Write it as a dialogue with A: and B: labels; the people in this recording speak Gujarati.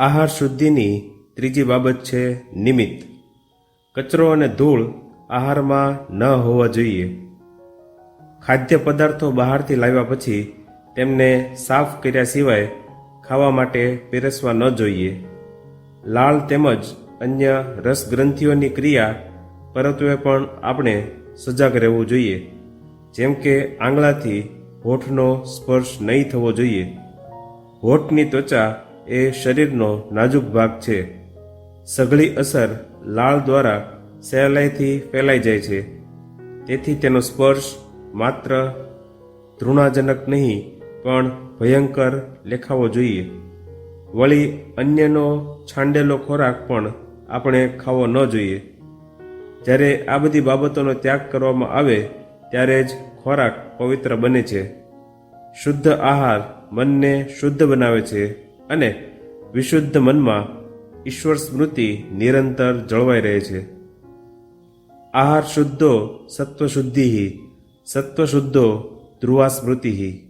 A: આહાર શુદ્ધિની ત્રીજી બાબત છે નિમિત્ત. કચરો અને ધૂળ આહારમાં ન હોવા જોઈએ. ખાદ્ય પદાર્થો બહારથી લાવ્યા પછી તેમને સાફ કર્યા સિવાય ખાવા માટે પીરસવા ન જોઈએ. લાળ તેમજ અન્ય રસગ્રંથિઓની ક્રિયા પરત્વે પણ આપણે સજાગ રહેવું જોઈએ. જેમ કે આંગળાથી હોઠનો સ્પર્શ નહીં થવો જોઈએ. હોઠની ત્વચા એ શરીરનો નાજુક ભાગ છે. સઘળી અસર લાળ દ્વારા સહેલાઈથી ફેલાઈ જાય છે. તેથી તેનો સ્પર્શ માત્ર ધૃણાજનક નહીં, પણ ભયંકર લેખાવો જોઈએ. વળી અન્યનો છાંડેલો ખોરાક પણ આપણે ખાવો ન જોઈએ. જ્યારે આ બધી બાબતોનો ત્યાગ કરવામાં આવે, ત્યારે જ ખોરાક પવિત્ર બને છે. શુદ્ધ આહાર મનને શુદ્ધ બનાવે છે. અને વિશુદ્ધ મનમાં ઈશ્વર સ્મૃતિ નિરંતર જળવાઈ રહે છે. આહાર શુદ્ધો સત્વશુદ્ધિ સત્વશુદ્ધો ધ્રુવા સ્મૃતિ